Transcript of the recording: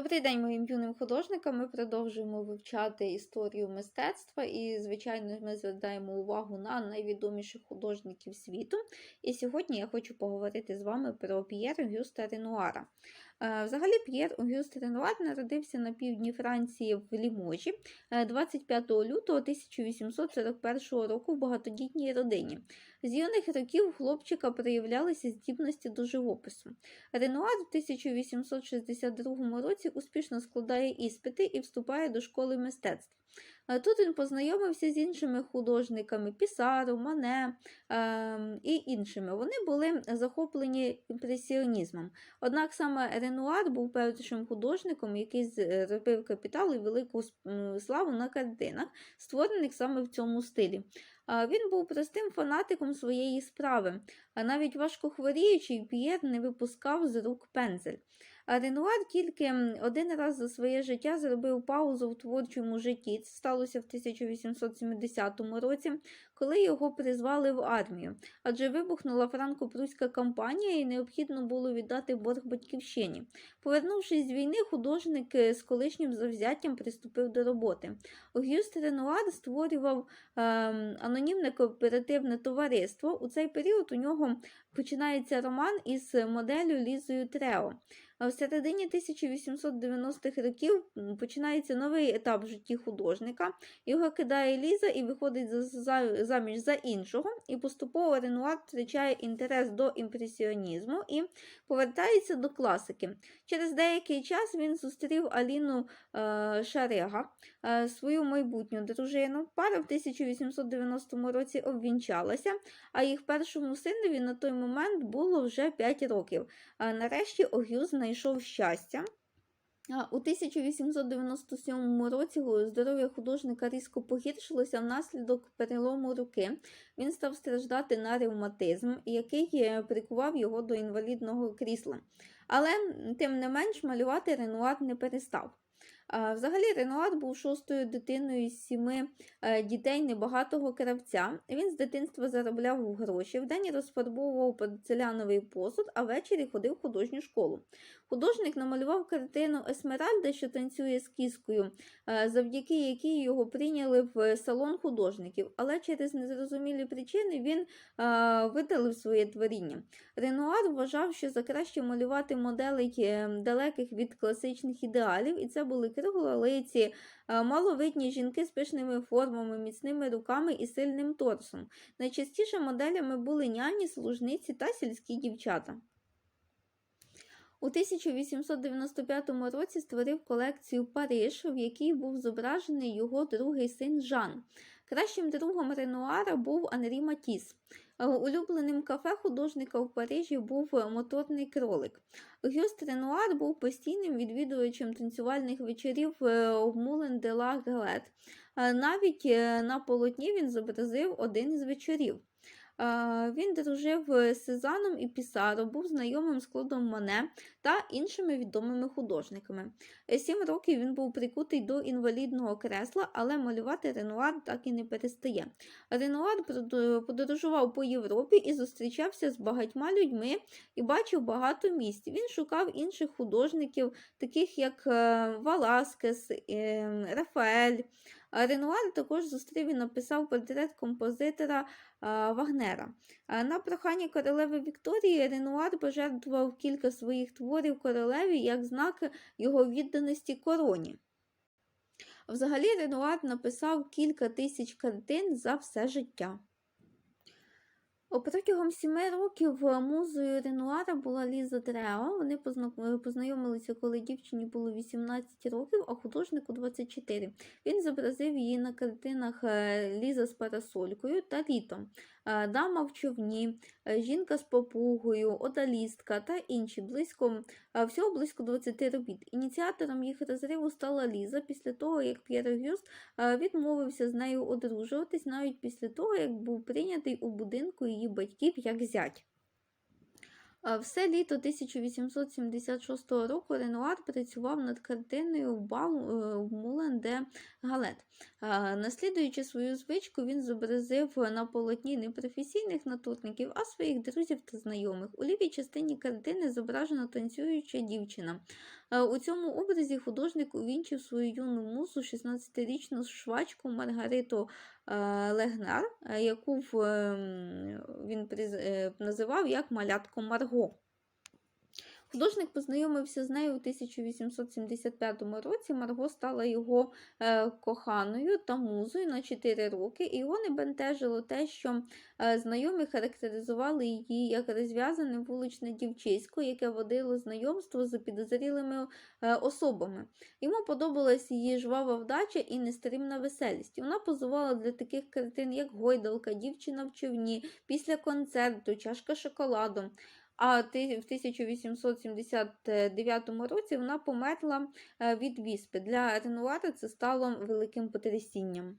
Добрий день моїм юним художникам. Ми продовжуємо вивчати історію мистецтва і, звичайно, ми звертаємо увагу на найвідоміших художників світу. І сьогодні я хочу поговорити з вами про П'єра Гюста Ренуара. Е, Взагалі, П'єр Огюст Ренуар народився на півдні Франції в Ліможі е, 25 лютого 1841 року в багатодітній родині. З юних років хлопчика проявлялися здібності до живопису. Ренуар в 1862 році успішно складає іспити і вступає до школи мистецтв. Е, Тут він познайомився з іншими художниками Пісаро, Мане ем, і іншими. Вони були захоплені імпресіонізмом. Однак саме Ренуар був першим художником, який зробив капітал і велику славу на картинах, створених саме в цьому стилі. Він був простим фанатиком своєї справи, а навіть важко хворіючий П'єр не випускав з рук пензель. Ренуар тільки один раз за своє життя зробив паузу в творчому житті. Це сталося в 1870 році, коли його призвали в армію. Адже вибухнула франко-пруська кампанія і необхідно було віддати борг батьківщині. Повернувшись з війни, художник е, з колишнім завзяттям приступив до роботи. Огюст Ренуар створював ем, анонімне кооперативне товариство. У цей період у нього починається роман із моделлю Лізою Трео. В середині 1890-х років починається новий етап в житті художника. Його кидає Ліза і виходить за, за, заміж за іншого, і поступово Ренуар втрачає інтерес до імпресіонізму і повертається до класики. Через деякий час він зустрів Аліну е, Шарега, е, свою майбутню дружину. Пара в 1890 році обвінчалася, а їх першому синові на той момент було вже 5 років. А нарешті Огюз знайшов щастя. У 1897 році здоров'я художника різко погіршилося внаслідок перелому руки. Він став страждати на ревматизм, який е, прикував його до інвалідного крісла. Але тим не менш малювати Ренуар не перестав. Взагалі, Ренуар був шостою дитиною із сіми е, дітей небагатого кравця. Він з дитинства заробляв гроші, вдень розфарбовував порцеляновий посуд, а ввечері ходив в художню школу. Художник намалював картину Есмеральда, що танцює з кіскою, е, завдяки якій його прийняли в салон художників, але через незрозумілі причини він е, видалив своє творіння. Ренуар вважав, що за краще малювати моделей е, далеких від класичних ідеалів, і це були круглолиці, е, маловидні жінки з пишними формами, міцними руками і сильним торсом. Найчастіше моделями були няні, служниці та сільські дівчата. У 1895 році створив колекцію Париж, в якій був зображений його другий син Жан. Кращим другом Ренуара був Анрі Матіс. Е, Улюбленим кафе художника в Парижі був е, моторний кролик. Гюст Ренуар був постійним відвідувачем танцювальних вечорів е, в Мулен де ла Галет. Навіть на полотні він зобразив один із вечорів. Е, Він дружив з Сезаном і Пісаро, був знайомим з Клодом Моне та іншими відомими художниками. Е, Сім років він був прикутий до інвалідного кресла, але малювати Ренуар так і не перестає. Ренуар подорожував по Європі і зустрічався з багатьма людьми і бачив багато місць. Він шукав інших художників, таких як е, Валаскес, е, Рафаель. Ренуар також зустрів і написав портрет композитора Вагнера. На прохання королеви Вікторії Ренуар пожертвував кілька своїх творів королеві як знак його відданості короні. Взагалі Ренуар написав кілька тисяч картин за все життя. Протягом сіми років е, музою Ренуара була Ліза Дрео. Вони позна- познайомилися, коли дівчині було 18 років, а художнику 24. Він зобразив її на картинах е, Ліза з парасолькою та літом, е, Дама в човні, е, Жінка з попугою, Одалістка та інші близько е, всього близько 20 робіт. Ініціатором їх розриву стала Ліза після того, як П'єр Гюст е, відмовився з нею одружуватись навіть після того, як був прийнятий у будинку її батьків як зять. Все літо 1876 року Ренуар працював над картиною в, е, Мулен де Галет. Наслідуючи свою звичку, він зобразив на полотні не професійних натурників, а своїх друзів та знайомих. У лівій частині картини зображена танцююча дівчина. Е, У цьому образі художник увінчив свою юну музу 16-річну швачку Маргариту е, Легнар, е, яку ем, він називав як малятко Марго. Художник познайомився з нею у 1875 році. Марго стала його е, коханою та музою на 4 роки, і його не бентежило те, що е, знайомі характеризували її як розв'язане вуличне дівчисько, яке водило знайомство з підозрілими е, особами. Йому подобалась її жвава вдача і нестримна веселість. Вона позувала для таких картин, як гойдалка, дівчина в човні, після концерту, чашка шоколаду. А в 1879 році вона померла е, від віспи. Для Ренуара це стало великим потрясінням.